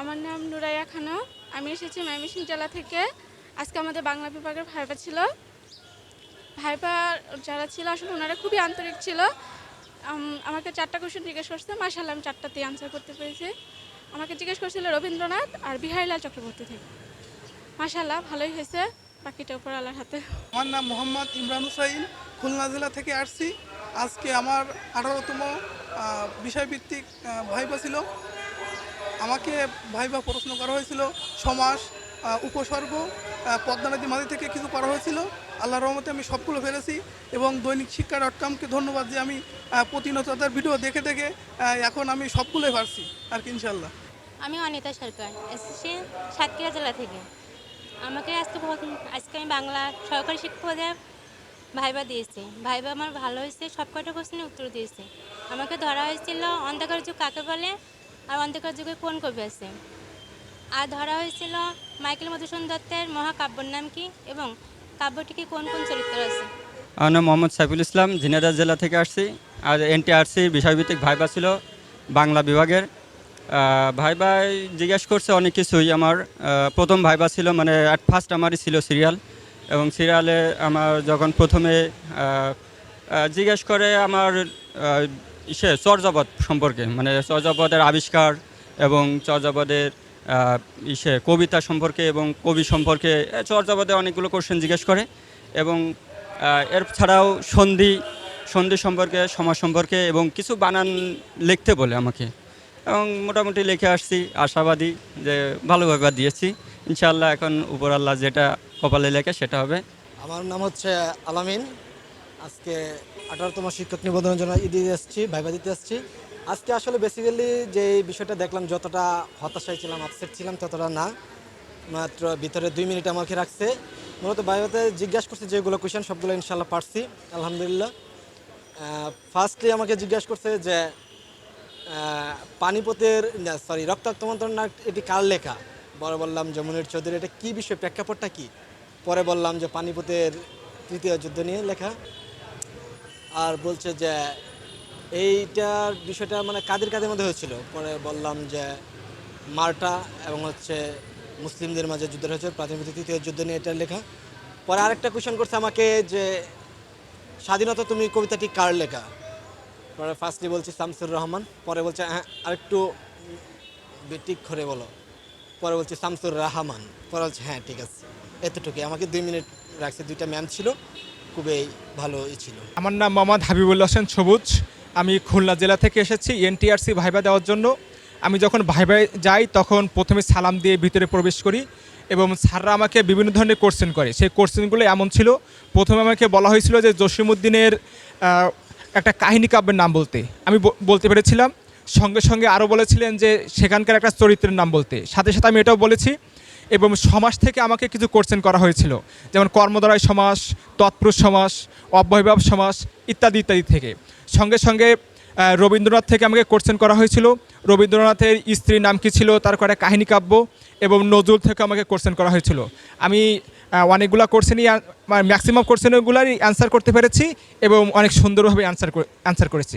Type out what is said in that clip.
আমার নাম নুরাইয়া খানম। আমি এসেছি ময়মনসিংহ জেলা থেকে। আজকে আমাদের বাংলা বিভাগের ভাইবা ছিল। ভাইবা যারা ছিল, আসলে ওনারা খুবই আন্তরিক ছিল। আমাকে চারটা কোশ্চেন জিজ্ঞেস করছে মাসাল্লাহ আমি চারটাতেই আনসার করতে পেরেছি। আমাকে জিজ্ঞেস করছিল রবীন্দ্রনাথ আর বিহারীলাল চক্রবর্তী থেকে। মাসাল্লাহ ভালোই হয়েছে। বাকিটা উপর আল্লাহর হাতে। আমার নাম মোহাম্মদ ইমরান হুসাইন, খুলনা জেলা থেকে আসছি। আজকে আমার আঠারোতম বিষয়ভিত্তিক ভাইবা ছিল। আমাকে ভাইবা প্রশ্ন করা হয়েছিল, সমাস উপসর্গ পদ্মা নদী মাঝি থেকে কিছু করা হয়েছিল। আল্লাহ রহমতে আমি সবগুলো ফেলেছি এবং দৈনিক শিক্ষা ডট কমকে ধন্যবাদ যে আমি প্রতিনিয়ত ভিডিও দেখে দেখে এখন আমি সবগুলোই পারছি, আর কি ইনশাল্লাহ আমি অনিতা সরকার এসেছি সাতক্ষীরা জেলা থেকে। আমাকে আজকে আজকে আমি বাংলা সরকারি শিক্ষক পদে ভাইবা দিয়েছি। ভাইবা আমার ভালো হয়েছে সব কটা কোশ্চেনে উত্তর দিয়েছে। আমাকে ধরা হয়েছিল, অন্ধকার যুগ কাকে বলে আর অন্ধকার যুগে কোন কবি আছে? আর ধরা হয়েছিল মাইকেল মধুসূদন দত্তের মহাকাব্যর নাম কি এবং কাব্যটিকে কোন কোন চরিত্র আছে? আমার নাম মোহাম্মদ সাইফুল ইসলাম, ঝিনাইদহ জেলা থেকে আসছি। আর এনটিআরসি বিষয়ভিত্তিক ভাইবা ছিল বাংলা বিভাগের। ভাইবাই জিজ্ঞেস করছে অনেক কিছুই। আমার প্রথম ভাইবা ছিল মানে অ্যাট ফার্স্ট আমারই ছিল সিরিয়াল এবং সিরিয়ালে আমার যখন প্রথমে জিজ্ঞেস করে আমার ইসে চর্যাপদ সম্পর্কে মানে চর্যাপদের আবিষ্কার এবং চর্যাপদের ইসে কবিতা সম্পর্কে এবং কবি সম্পর্কে এ, চর্যাপদে অনেকগুলো কোশ্চেন জিজ্ঞেস করে এবং এর ছাড়াও সন্ধি সন্ধি সম্পর্কে সমাজ সম্পর্কে এবং কিছু বানান লিখতে বলে আমাকে। এবং মোটামুটি লিখে আসছি আশাবাদী যে ভালোভাবে দিয়েছি। ইনশাআল্লাহ এখন উপর আল্লাহ যেটা কপালে লেখে সেটা হবে। আমার নাম হচ্ছে আলামিন। আজকে আঠারোতম শিক্ষক নিবন্ধনের জন্য ঈদে এসেছি, ভাইবা দিতে এসেছি। আজকে আসলে বেসিক্যালি যে বিষয়টা দেখলাম, যতটা হতাশায় ছিলাম আপসেট ছিলাম, ততটা না। মাত্র ভিতরে দুই মিনিট আমাকে রাখছে। মূলত ভাইবাতে জিজ্ঞাসা করছে যেগুলো কোয়েশন সবগুলো ইনশাল্লাহ পারছি, আলহামদুলিল্লাহ। ফার্স্টলি আমাকে জিজ্ঞাসা করছে যে পানিপথের সরি রক্তাক্ত মন্ত্রণালয় এটি কার লেখা? পরে বললাম যে মুনির চৌধুরী এটা কী বিষয়, প্রেক্ষাপটটা কী? পরে বললাম যে পানিপথের তৃতীয় যুদ্ধ নিয়ে লেখা। আর বলছে যে এইটার বিষয়টা মানে কাদের কাদের মধ্যে হয়েছিল? পরে বললাম যে মার্টা এবং হচ্ছে মুসলিমদের মাঝে যুদ্ধ হয়েছে, প্রাথমিক তৃতীয় যুদ্ধ নিয়ে এটা লেখা। পরে আরেকটা কোয়েশন করছে আমাকে যে স্বাধীনতা তুমি কবিতাটি কার লেখা? পরে ফার্স্টলি বলছি শামসুর রহমান, পরে বলছে হ্যাঁ আরেকটু বেটিক করে বলো। পরে বলছি শামসুর রহমান, পরে বলছে হ্যাঁ ঠিক আছে। এতটুকুই। আমাকে দুই মিনিট রাখছে, দুইটা ম্যাম ছিল। খুবই ভালো ছিল। আমার নাম মোহাম্মদ হাবিবুল হোসেন সবুজ। আমি খুলনা জেলা থেকে এসেছি এনটিআরসি ভাইবা দেওয়ার জন্য। আমি যখন ভাইবায় যাই তখন প্রথমে সালাম দিয়ে ভিতরে প্রবেশ করি এবং স্যাররা আমাকে বিভিন্ন ধরনের কোশ্চেন করে। সেই কোশ্চেনগুলো এমন ছিল, প্রথমে আমাকে বলা হয়েছিল যে জসিমুদ্দিনের একটা কাহিনী কাব্যের নাম বলতে। আমি বলতে পেরেছিলাম। সঙ্গে সঙ্গে আরও বলেছিলেন যে সেখানকার একটা চরিত্রের নাম বলতে। সাথে সাথে আমি এটাও বলেছি এবং সমাজ থেকে আমাকে কিছু কোশ্চেন করা হয়েছিল। যেমন কর্মদ্বারায় সমাস তৎপুরুষ সমাস অব্যয়ভাব সমাস ইত্যাদি ইত্যাদি থেকে। সঙ্গে সঙ্গে রবীন্দ্রনাথ থেকে আমাকে কোশ্চেন করা হয়েছিল। রবীন্দ্রনাথের স্ত্রীর নাম কী ছিল? তার কটা কাহিনী কাব্য এবং নজরুল থেকে আমাকে কোশ্চেন করা হয়েছিল। আমি অনেকগুলা কোশ্চেনই ম্যাক্সিমাম কোশ্চেনগুলোরই অ্যান্সার করতে পেরেছি এবং অনেক সুন্দরভাবে অ্যান্সার অ্যান্সার করেছি।